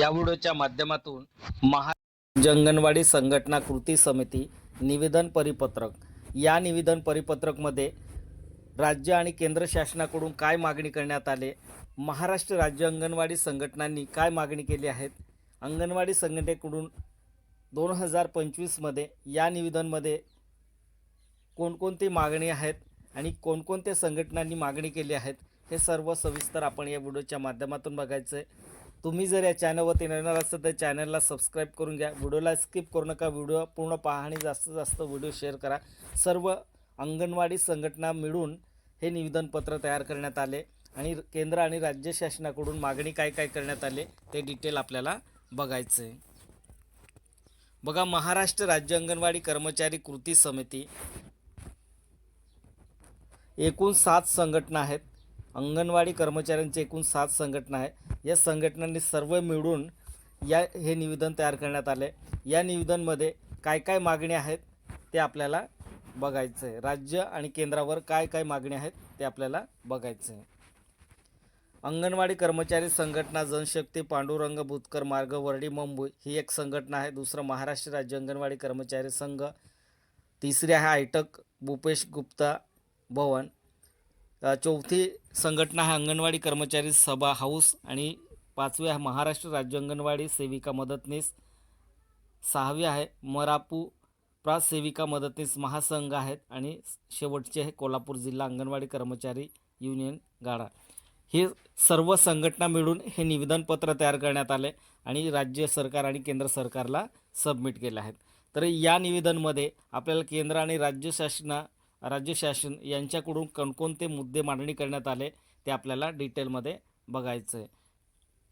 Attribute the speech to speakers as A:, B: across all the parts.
A: या व्हिडिओच्या माध्यमातून महा अंगणवाडी संघटना कृती समिती निवेदन परिपत्रक. या निवेदन परिपत्रकमध्ये राज्य आणि केंद्र शासनाकडून काय मागणी करण्यात आले? महाराष्ट्र राज्य अंगणवाडी संघटनांनी काय मागणी केली आहेत? अंगणवाडी संघटनेकडून दोन हजार पंचवीसमध्ये या निवेदनमध्ये कोणकोणती मागणी आहेत आणि कोणकोणत्या संघटनांनी मागणी केली आहेत? हे सर्व सविस्तर आपण या व्हिडिओच्या माध्यमातून बघायचं आहे तुम्ही जर या चॅनलवरती नवीन असाल तर चॅनलला सबस्क्राईब करून घ्या. व्हिडिओला स्किप करू नका. व्हिडिओ पूर्ण पहा आणि जास्तीत जास्त व्हिडिओ शेअर करा. सर्व अंगणवाडी संघटना मिळून हे निवेदनपत्र तयार करण्यात आले आणि केंद्र आणि राज्य शासनाकडून मागणी काय काय करण्यात आले ते डिटेल आपल्याला बघायचं आहे बघा महाराष्ट्र राज्य अंगणवाडी कर्मचारी कृती समिती. एकूण सात संघटना आहेत. अंगणवाडी कर्मचाऱ्यांचे एकूण सात संघटना आहे. या संघटनांनी सर्व मिळून या हे निवेदन तयार करण्यात आले या निवेदनमध्ये काय काय मागणी आहेत ते आपल्याला बघायचं आहे राज्य आणि केंद्रावर काय काय मागणी आहेत ते आपल्याला बघायचं आहे अंगणवाडी कर्मचारी संघटना जनशक्ती पांडुरंग बुतकर मार्ग वर्डी मुंबई ही एक संघटना आहे. दुसरं महाराष्ट्र राज्य अंगणवाडी कर्मचारी संघ. तिसरी आहे आयटक भूपेश गुप्ता भवन. चौथी संघटना हा अंगणवाडी कर्मचारी सभा हाऊस आणि पाचवी आहे महाराष्ट्र राज्य अंगणवाडी सेविका मदतनीस. सहावी आहे मरापू प्रात सेविका मदतनीस महासंघ आहेत आणि शेवटचे आहे कोल्हापूर जिल्हा अंगणवाडी कर्मचारी युनियन गाडा. हे सर्व संघटना मिळून हे निवेदनपत्र तयार करण्यात आले आणि राज्य सरकार आणि केंद्र सरकारला सबमिट केले आहेत. तर या निवेदनमध्ये आपल्याला केंद्र आणि राज्य शासना राज्य शासन यांच्याकडून कोणकोणते मुद्दे मांडणी करण्यात आले ते आपल्याला डिटेलमध्ये बघायचं आहे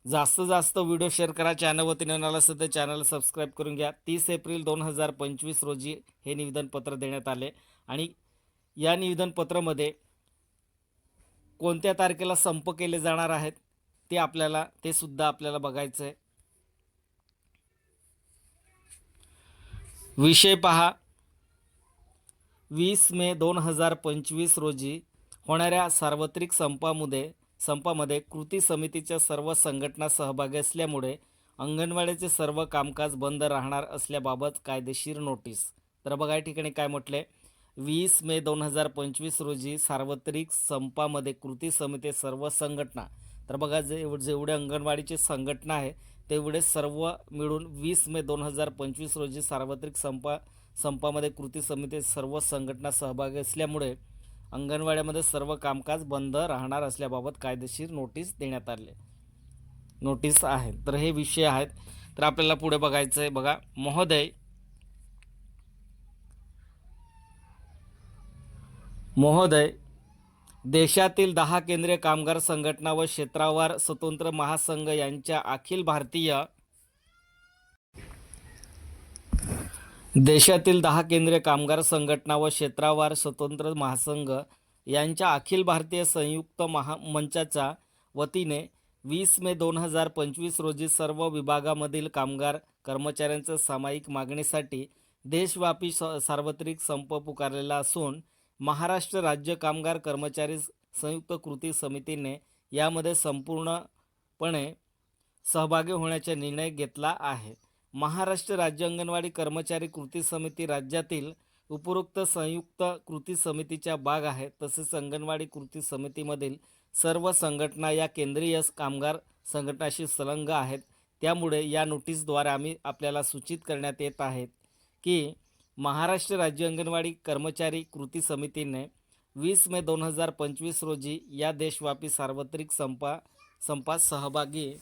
A: जास्त जास्त व्हिडिओ शेअर करा. चॅनलवरती नवीन असेल तर चॅनल सबस्क्राईब करून घ्या. तीस एप्रिल दोन हजार पंचवीस रोजी हे निवेदनपत्र देण्यात आले आणि या निवेदनपत्रामध्ये कोणत्या तारखेला संप केले जाणार आहेत ते आपल्याला ते सुद्धा आपल्याला बघायचं आहे विषय पहा. वीस मे दोन हजार पंचवीस रोजी होणाऱ्या सार्वत्रिक संपामध्ये संपामध्ये कृती समितीच्या सर्व संघटना सहभागी असल्यामुळे अंगणवाडीचे सर्व कामकाज बंद राहणार असल्याबाबत कायदेशीर नोटीस. तर बघा या ठिकाणी काय म्हटले? वीस मे दोन हजार पंचवीस रोजी सार्वत्रिक संपामध्ये कृती समिती सर्व संघटना तर बघा जे जेवढे अंगणवाडीचे संघटना आहे तेवढे सर्व मिळून वीस मे दोन हजार पंचवीस रोजी सार्वत्रिक संपा संपामध्ये कृती समिती सर्व संघटना सहभागी असल्यामुळे अंगणवाड्यामध्ये सर्व कामकाज बंद राहणार असल्याबाबत कायदेशीर नोटीस देण्यात आले. नोटीस आहे. तर हे विषय आहेत. तर आपल्याला पुढे बघायचं आहे बघा. महोदय. महोदय देशातील दहा केंद्रीय कामगार संघटना व क्षेत्रावार स्वतंत्र महासंघ यांच्या अखिल भारतीय देशातील दहा केंद्रीय कामगार संघटना व क्षेत्रावार स्वतंत्र महासंघ यांच्या अखिल भारतीय संयुक्त महामंचाच्या वतीने वीस मे दोन हजार पंचवीस रोजी सर्व विभागामधील कामगार कर्मचाऱ्यांच्या सामायिक मागणीसाठी देशव्यापी स सार्वत्रिक संप पुकारलेला असून महाराष्ट्र राज्य कामगार कर्मचारी संयुक्त कृती समितीने यामध्ये संपूर्णपणे सहभागी होण्याचा निर्णय घेतला आहे. महाराष्ट्र राज्य अंगणवाडी कर्मचारी कृती समिती राज्यातील उपरोक्त संयुक्त कृती समितीच्या भाग आहे. तसेच अंगणवाडी कृती समितीमधील सर्व संघटना या केंद्रीय कामगार संघटनाशी संलग्न आहेत. त्यामुळे या नोटीसद्वारे आम्ही आपल्याला सूचित करण्यात येत आहेत की महाराष्ट्र राज्य अंगणवाडी कर्मचारी कृती समितीने वीस मे दोन हजार पंचवीस रोजी या देशव्यापी सार्वत्रिक संपा संपात सहभागी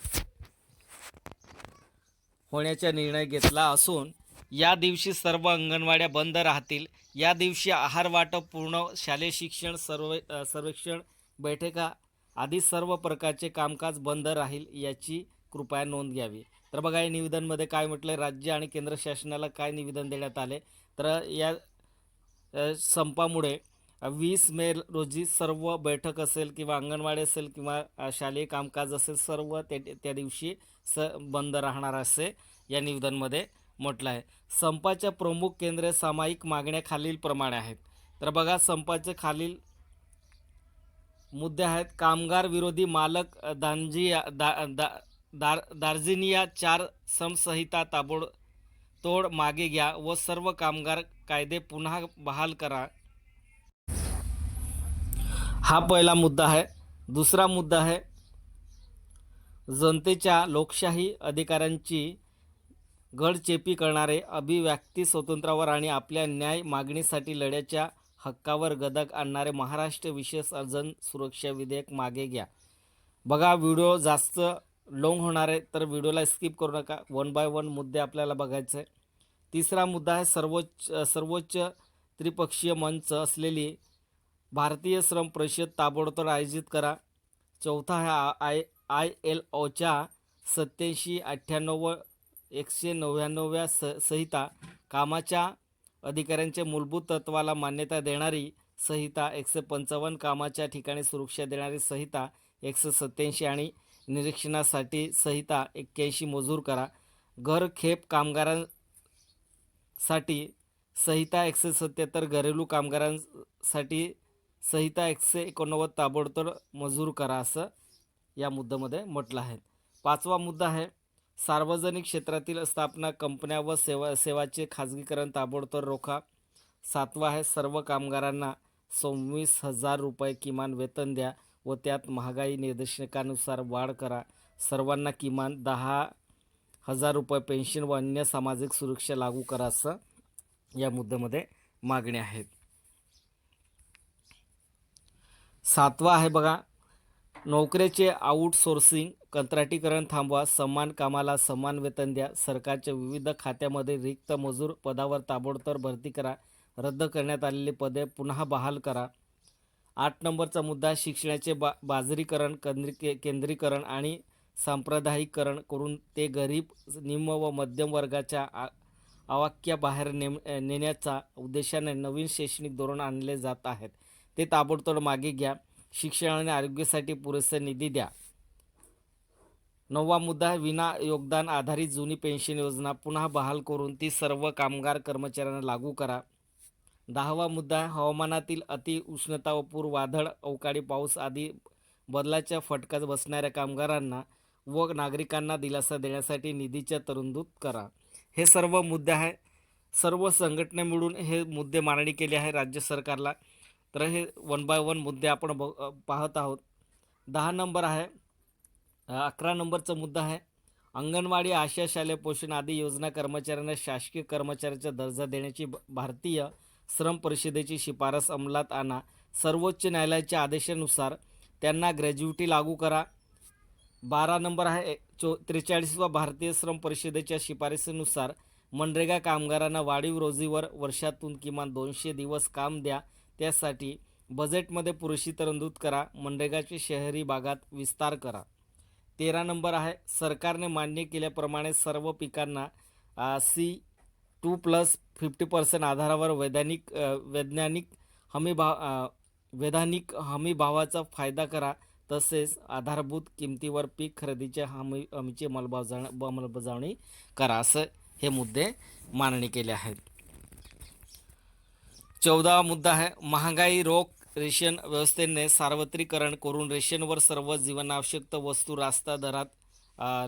A: होण्याचा निर्णय घेतला असून या दिवशी सर्व अंगणवाड्या बंद राहतील. या दिवशी आहार वाटप पूर्ण शालेय शिक्षण सर्व सर्वेक्षण बैठका आदी सर्व प्रकारचे कामकाज बंद राहील याची कृपया नोंद घ्यावी. तर बघा या निवेदनमध्ये काय म्हटलं राज्य आणि केंद्र शासनाला काय निवेदन देण्यात आले? तर या संपामुळे वीस मे रोजी सर्व बैठक असेल किंवा अंगणवाडी असेल किंवा शालेय कामकाज असेल सर्व त्या त्या दिवशी स बंद राहणार असे या निवेदनमध्ये म्हटलं आहे. संपाच्या प्रमुख केंद्रे सामायिक मागण्या खालीलप्रमाणे आहेत. तर बघा संपाचे खालील मुद्दे आहेत. कामगार विरोधी मालक दांजिया दा दा दार दार्जिनिया चार समसंहिता ताबोडतोड मागे घ्या व सर्व कामगार कायदे पुन्हा बहाल करा. हा पहिला मुद्दा आहे. दुसरा मुद्दा आहे जनतेच्या लोकशाही अधिकारांची गडचेपी करणारे अभिव्यक्ती स्वातंत्र्यावर आणि आपल्या न्याय मागणीसाठी लढ्याच्या हक्कावर गदक आणणारे महाराष्ट्र विशेष अर्जन सुरक्षा विधेयक मागे घ्या. बघा व्हिडिओ जास्त लॉंग होणार आहे तर व्हिडिओला स्किप करू नका. वन बाय वन मुद्दे आपल्याला बघायचे आहे तिसरा मुद्दा आहे सर्वोच्च सर्वोच्च त्रिपक्षीय मंच असलेली भारतीय श्रम परिषद ताबडतोब आयोजित करा. चौथा ह्या आय आय एल ओच्या सत्याऐंशी अठ्ठ्याण्णव एकशे नव्याण्णव्या स संहिता कामाच्या अधिकाऱ्यांच्या मूलभूत तत्वाला मान्यता देणारी संहिता एकशे पंचावन्न कामाच्या ठिकाणी सुरक्षा देणारी संहिता एकशे सत्याऐंशी आणि निरीक्षणासाठी संहिता एक्क्याऐंशी मंजूर करा. घरखेप कामगारांसाठी संहिता एकशे सत्याहत्तर घरेलू कामगारांसाठी संहिता एकशे एकोणनव्वद ताबडतोब मंजूर करा असं या मुद्द्यामध्ये म्हटलं आहे. पाचवा मुद्दा आहे सार्वजनिक क्षेत्रातील स्थापना कंपन्या व सेवा सेवाचे खाजगीकरण ताबडतोब रोखा. सातवा आहे सर्व कामगारांना सव्वीस हजार रुपये किमान वेतन द्या व त्यात महागाई निर्देशकानुसार वाढ करा. सर्वांना किमान दहा हजार रुपये पेन्शन व अन्य सामाजिक सुरक्षा लागू करा असं या मुद्द्यामध्ये मागणी आहेत. सातवा आहे बघा. नोकऱ्याचे आउटसोर्सिंग कंत्राटीकरण थांबवा समान कामाला समान वेतन द्या सरकारच्या विविध खात्यामध्ये रिक्त मजूर पदावर ताबडतोब भरती करा रद्द करण्यात आलेली पदे पुन्हा बहाल करा. आठ नंबरचा मुद्दा शिक्षणाचे बा बाजरीकरण केंद्री के केंद्रीकरण आणि सांप्रदायिकरण करून ते गरीब निम्न व मध्यम वर्गाच्या आ आवाक्याबाहेर नेम नेण्याचा उद्देशाने नवीन शैक्षणिक धोरण आणले जात आहेत. ते ताबडतोब मागे घ्या. शिक्षण आणि आरोग्यासाठी पुरेसा निधी द्या. नववा मुद्दा विना योगदान आधारित जुनी पेन्शन योजना. पुन्हा बहाल करून ती सर्व कामगार कर्मचाऱ्यांना लागू करा. दहावा मुद्दा हवामानातील अति उष्णता व पूर वादळ अवकाळी पाऊस आदी बदलाच्या फटका बसणाऱ्या कामगारांना व नागरिकांना दिलासा देण्यासाठी निधीच्या तरतूद करा. हे सर्व मुद्दे आहे सर्व संघटने मिळून हे मुद्दे मांडणी केले आहे राज्य सरकारला. तर हे वन बाय वन मुद्दे आपण ब पाहत आहोत. दहा नंबर आहे. अकरा नंबरचा मुद्दा आहे. अंगणवाडी आशा शालेय पोषण आदी योजना कर्मचाऱ्यांना शासकीय कर्मचाऱ्याचा दर्जा देण्याची भारतीय श्रम परिषदेची शिफारस अंमलात आणा. सर्वोच्च न्यायालयाच्या आदेशानुसार त्यांना ग्रॅज्युटी लागू करा. बारा नंबर आहे चो त्रेचाळीसवा भारतीय श्रम परिषदेच्या शिफारसीनुसार मनरेगा कामगारांना वाढीव रोजीवर वर्षातून किमान दोनशे दिवस काम द्या. त्यासाठी बजेटमध्ये पुरेशी तरंदूत करा. मनरेगाचे शहरी भागात विस्तार करा. तेरा नंबर आहे. सरकारने मान्य केल्याप्रमाणे सर्व पिकांना C two plus fifty percent आधारावर वैधानिक वैज्ञानिक हमी भाव वैधानिक हमी भावाचा फायदा करा. तसेच आधारभूत किमतीवर पीक खरेदीच्या हमी हमीची अंमलबजावणी अंमलबजावणी करा. असं हे मुद्दे मांडणी केले आहेत. चौदावा मुद्दा आहे महागाई रोख रेशन व्यवस्थेने सार्वत्रिकरण करून रेशनवर सर्व जीवनावश्यक वस्तू रास्ता दरात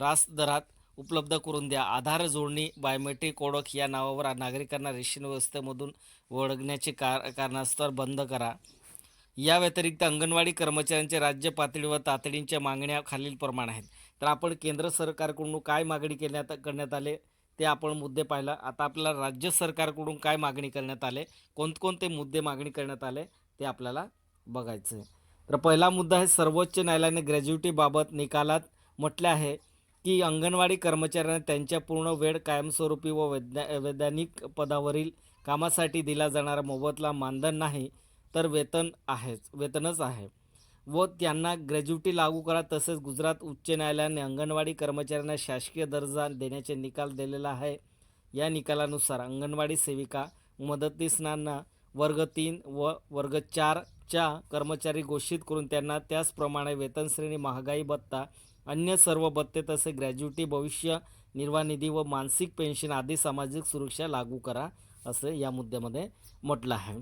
A: रास्त दरात उपलब्ध करून द्या. आधार जोडणी बायोमेट्रिक ओळख या नावावर नागरिकांना रेशन व्यवस्थेमधून वळगण्याचे कार कारणास्तव बंद करा. या व्यतिरिक्त अंगणवाडी कर्मचाऱ्यांचे राज्य पातळीवर तातडीच्या मागण्या खालीलप्रमाणे आहेत. तर आपण केंद्र सरकारकडून काय मागणी करण्यात करण्यात आले? ते आपण मुद्दे पाहिला. आता आपल्याला राज्य सरकारकडून काय मागणी करण्यात आले? कोणकोणते मुद्दे मागणी करण्यात आले? ते आपल्याला बघायचं आहे. तर पहिला मुद्दा आहे सर्वोच्च न्यायालयाने ग्रॅज्युटीबाबत निकालात म्हटले आहे की अंगणवाडी कर्मचाऱ्यांना त्यांच्या पूर्ण वेळ कायमस्वरूपी व वैज्ञा वैधानिक पदावरील कामासाठी दिला जाणारा मोबदला मानधन नाही तर वेतन आहेच वेतनच आहे. व त्यांना ग्रॅज्युटी लागू करा. तसेच गुजरात उच्च न्यायालयाने अंगणवाडी कर्मचाऱ्यांना शासकीय दर्जा देण्याचे निकाल दिलेला आहे. या निकालानुसार अंगणवाडी सेविका मदतीसनांना वर्ग तीन व वर्ग चारच्या कर्मचारी घोषित करून त्यांना त्याचप्रमाणे वेतनश्रेणी महागाई भत्ता अन्य सर्व भत्ते तसे ग्रॅज्युटी भविष्य निर्वाह निधी व मानसिक पेन्शन आदी सामाजिक सुरक्षा लागू करा असे या मुद्द्यामध्ये म्हटलं आहे.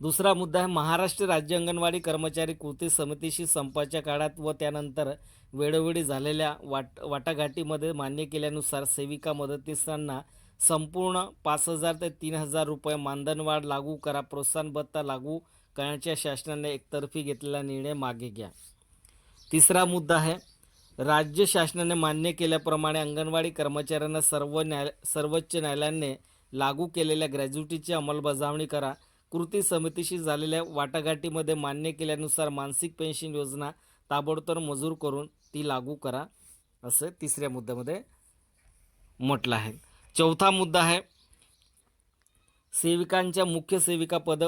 A: दुसरा मुद्दा आहे महाराष्ट्र राज्य अंगणवाडी कर्मचारी कृती समितीशी संपाच्या काळात व त्यानंतर वेळोवेळी झालेल्या वाट वाटाघाटीमध्ये मान्य केल्यानुसार सेविका मदतीसांना संपूर्ण पाच हजार ते तीन हजार रुपये मानधनवाढ लागू करा प्रोत्साहन भत्ता लागू करण्याच्या शासनाने एकतर्फी घेतलेला निर्णय मागे घ्या. तिसरा मुद्दा आहे राज्य शासनाने मान्य केल्याप्रमाणे अंगणवाडी कर्मचाऱ्यांना सर्व न्याय सर्वोच्च न्यायालयाने लागू केलेल्या ग्रॅज्युटीची अंमलबजावणी करा कृती समितीशी झालेल्या वाटाघाटीमध्ये मान्य केल्यानुसार मानसिक पेन्शन योजना ताबडतोब मंजूर करून ती लागू करा असं तिसऱ्या मुद्द्यामध्ये म्हटलं आहे. चौथा मुद्दा आहे सेविकांच्या मुख्य सेविका पद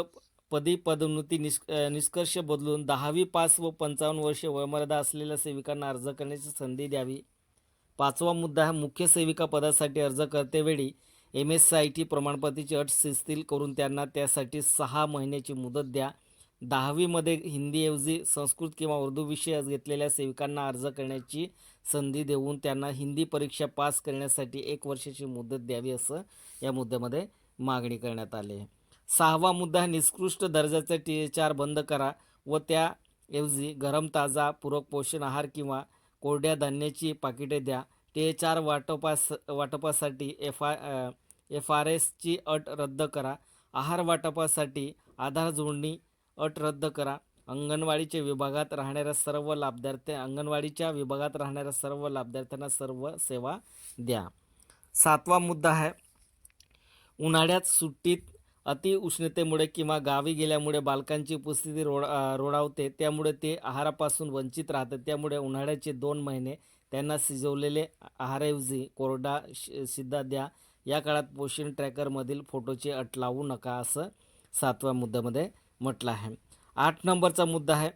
A: पदी पदोन्नती निष् निष्कर्ष बदलून दहावी पास व पंचावन्न वर्षे वयोमर्यादा असलेल्या सेविकांना अर्ज करण्याची संधी द्यावी. पाचवा मुद्दा हा मुख्य सेविका पदासाठी अर्ज करतेवेळी एम एस आय टी प्रमाणपत्राची अट शिस्तील करून त्यांना त्यासाठी सहा महिन्याची मुदत द्या. दहावीमध्ये हिंदीऐवजी संस्कृत किंवा उर्दू विषय घेतलेल्या सेविकांना अर्ज करण्याची संधी देऊन त्यांना हिंदी परीक्षा पास करण्यासाठी एक वर्षाची मुदत द्यावी असं या मुद्द्यामध्ये मागणी करण्यात आली. आहे सहावा मुद्दा निष्कृष्ट निकृष्ट टी एच आर बंद करा व त्याऐवजी गरम ताजा पूरक पोषण आहार किंवा कोरड्या धान्याची पाकिटे द्या. टी एच आर वाटपास वाटपासाठी एफ आय एफ आर एसची अट रद्द करा. आहार वाटपासाठी आधार जोडणी अट रद्द करा. अंगणवाडीच्या विभागात राहणाऱ्या सर्व लाभार्थी अंगणवाडीच्या विभागात राहणाऱ्या सर्व लाभार्थ्यांना सर्व सेवा द्या. सातवा मुद्दा आहे उन्हाळ्यात सुट्टीत अति उष्णतेमुळे किंवा गावी गेल्यामुळे बालकांची उपस्थिती रोड रोडावते त्यामुळे ते आहारापासून वंचित राहतात. त्यामुळे उन्हाळ्याचे दोन महिने त्यांना शिजवलेले आहाराऐवजी कोरडा शि सिद्धा द्या. या काळात पोषण ट्रॅकरमधील फोटोची अट लावू नका असं सातव्या मुद्द्यामध्ये म्हटलं आहे. आठ नंबरचा मुद्दा आहे.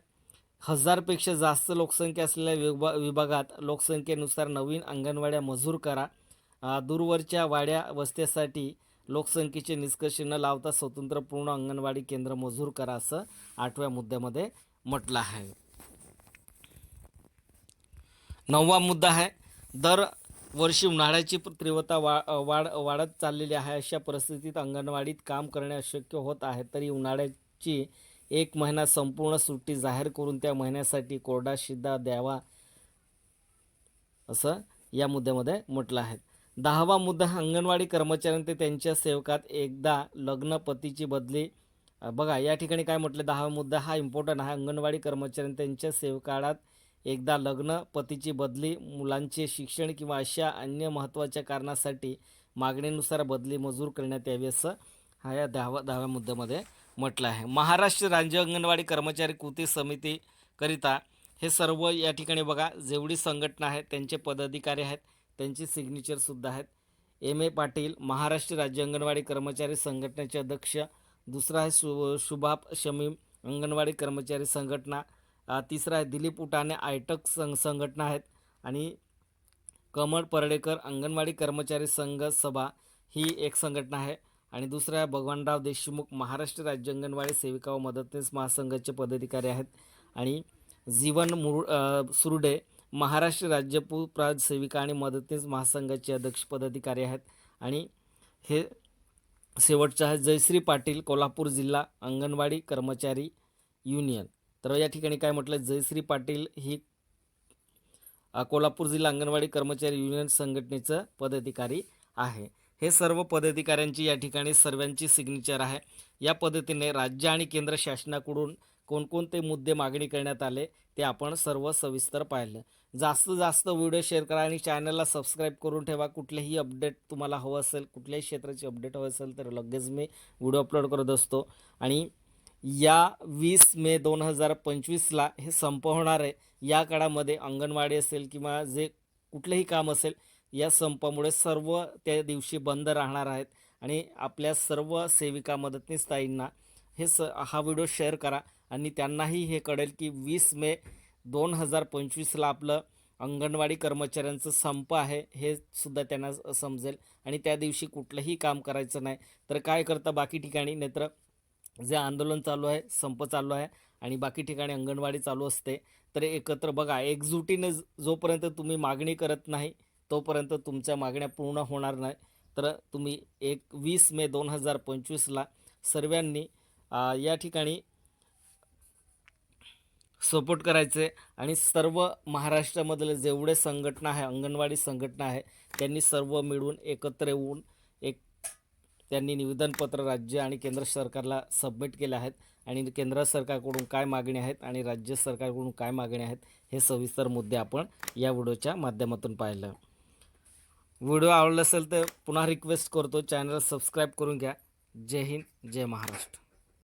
A: हजारपेक्षा जास्त लोकसंख्या असलेल्या विभा विभागात लोकसंख्येनुसार नवीन अंगणवाड्या मजूर करा. दूरवरच्या वाड्या वस्त्यासाठी लोकसंख्येचे निष्कर्ष न लावता स्वतंत्र पूर्ण अंगणवाडी केंद्र मजूर करा असं आठव्या मुद्द्यामध्ये म्हटलं आहे. नववा मुद्दा आहे. दर वर्षी उन्हाळ्याची तीव्रता वा वाढ वाढत चाललेली आहे. अशा परिस्थितीत अंगणवाडीत काम करणे अशक्य होत आहे. तरी उन्हाळ्याची एक महिना संपूर्ण सुट्टी जाहीर करून त्या महिन्यासाठी कोरडा शिद्दा द्यावा असं या मुद्द्यामध्ये म्हटलं आहे. दहावा मुद्दा अंगणवाडी कर्मचाऱ्यांनी ते त्यांच्या सेवकात एकदा लग्न पतीची बदली. बघा या ठिकाणी काय म्हटलं? दहावा मुद्दा हा इम्पॉर्टंट आहे. अंगणवाडी कर्मचाऱ्यांनी त्यांच्या सेवकाळात एकदा लग्न पतीची बदली मुलांचे शिक्षण किंवा अशा अन्य महत्त्वाच्या कारणासाठी मागणीनुसार बदली मंजूर करण्यात यावी असं हा या दहावा दहाव्या मुद्द्यामध्ये म्हटलं आहे. महाराष्ट्र राज्य अंगणवाडी कर्मचारी कृती समितीकरिता हे सर्व या ठिकाणी बघा जेवढी संघटना आहे त्यांचे पदाधिकारी आहेत त्यांची सिग्नेचरसुद्धा आहेत. एम ए पाटील महाराष्ट्र राज्य अंगणवाडी कर्मचारी संघटनेचे अध्यक्ष दुसरा आहे शु शुभाब शमीम अंगणवाडी कर्मचारी संघटना तिसरा आहे दिलीप उटाणे आयटक संघ संघटना आहेत. आणि कमळ परडेकर अंगणवाडी कर्मचारी संघ सभा ही एक संघटना आहे. आणि दुसरं आहे भगवानराव देशमुख महाराष्ट्र राज्य अंगणवाडी सेविका व मदतनीस महासंघाचे पदाधिकारी आहेत. आणि जीवन मुरु सुरडे महाराष्ट्र राज्य प्राज सेविका आणि मदतनीस महासंघाचे अध्यक्ष पदाधिकारी आहेत. आणि हे शेवटचं आहे जयश्री पाटील कोल्हापूर जिल्हा अंगणवाडी कर्मचारी युनियन. तर या ठिकाणी काय म्हटलं जयश्री पाटील ही कोल्हापूर जिल्हा अंगणवाडी कर्मचारी युनियन संघटनेचं पदाधिकारी आहे. हे सर्व पदाधिकाऱ्यांची या ठिकाणी सर्वांची सिग्नेचर आहे. या पद्धतीने राज्य आणि केंद्र शासनाकडून कोणकोणते मुद्दे मागणी करण्यात आले ते आपण सर्व सविस्तर पाहिलं. जास्त जास्त व्हिडिओ शेअर करा आणि चॅनलला सबस्क्राईब करून ठेवा. कुठलेही अपडेट तुम्हाला हवं असेल कुठल्याही क्षेत्राची अपडेट हवं असेल तर लगेच मी व्हिडिओ अपलोड करत असतो. आणि या वीस मे दोन हजार पंचवीसला हे संप होणार आहे. या काळामध्ये अंगणवाडी असेल किंवा जे कुठलंही काम असेल या संपामुळे सर्व त्या दिवशी बंद राहणार आहेत. आणि आपल्या सर्व सेविका मदतनीस ताईंना हे स हा व्हिडिओ शेअर करा आणि त्यांनाही हे कळेल की वीस मे दोन हजार पंचवीसला आपलं अंगणवाडी कर्मचाऱ्यांचं संप आहे हे सुद्धा त्यांना समजेल. आणि त्या दिवशी कुठलंही काम करायचं नाही. तर काय करतं बाकी ठिकाणी? नाहीतर जे आंदोलन चालू आहे संप चालू आहे आणि बाकी ठिकाणी अंगणवाडी चालू असते तर एकत्र बघा एकजुटीने जोपर्यंत तुम्ही मागणी करत नाही तोपर्यंत तुमच्या मागण्या पूर्ण होणार नाही. तर तुम्ही एक वीस मे दोन हजार पंचवीसला सर्वांनी या ठिकाणी सपोर्ट करायचे आणि सर्व महाराष्ट्रामधले जेवढे संघटना आहे अंगणवाडी संघटना आहे त्यांनी सर्व मिळून एकत्र येऊन त्यांनी निवेदनपत्र राज्य आणि केंद्र सरकारला सबमिट केले आहेत. आणि केंद्र सरकारकडून काय मागणी आहेत आणि राज्य सरकारकडून काय मागणी आहेत हे सविस्तर मुद्दे आपण या व्हिडिओच्या माध्यमातून पाहिलं. व्हिडिओ आवडला असेल तर पुन्हा रिक्वेस्ट करतो. चॅनल सबस्क्राईब करून घ्या. जय हिंद जय महाराष्ट्र.